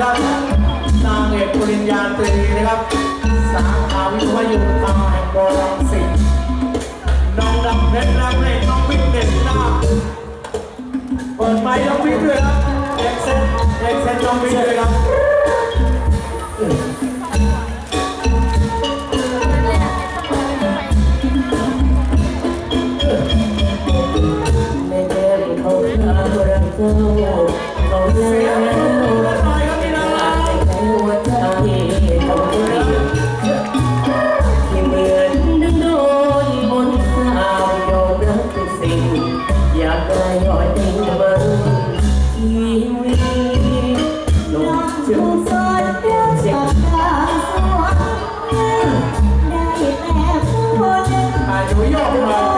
ครับนางเอกปริญญาตรีนะครับ สาขาวิทยุตาแห่งบรังสิน้องดำเพชรรักเล่นน้องวิ่งเด็นหน้าเปิดไมค์น้องวิ่งด้วยครับเอ็กเซนเอ็กเซนน้องวิ่งด้วยครับ 你们要不然。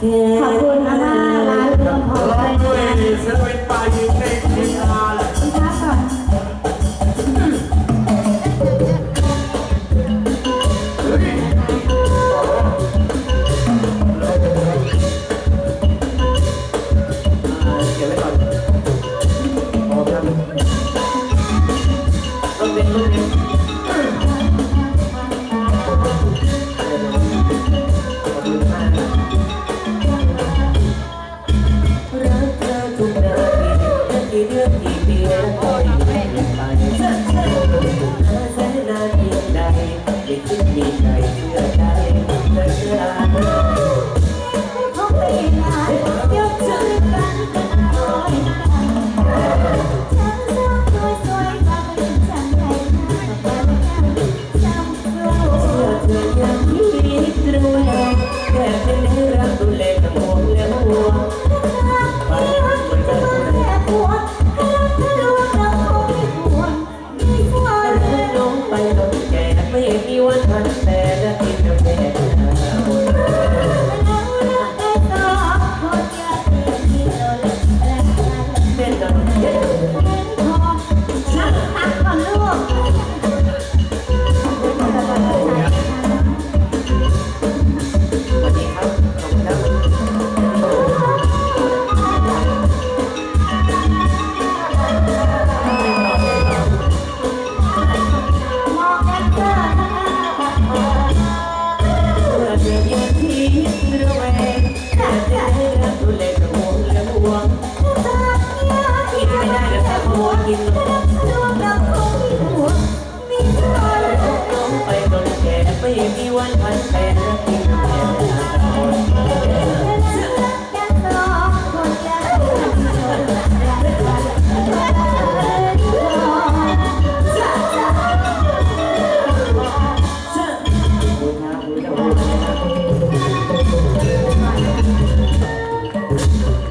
嗯。 ดีใจเชื่อใจ me if you want to understand.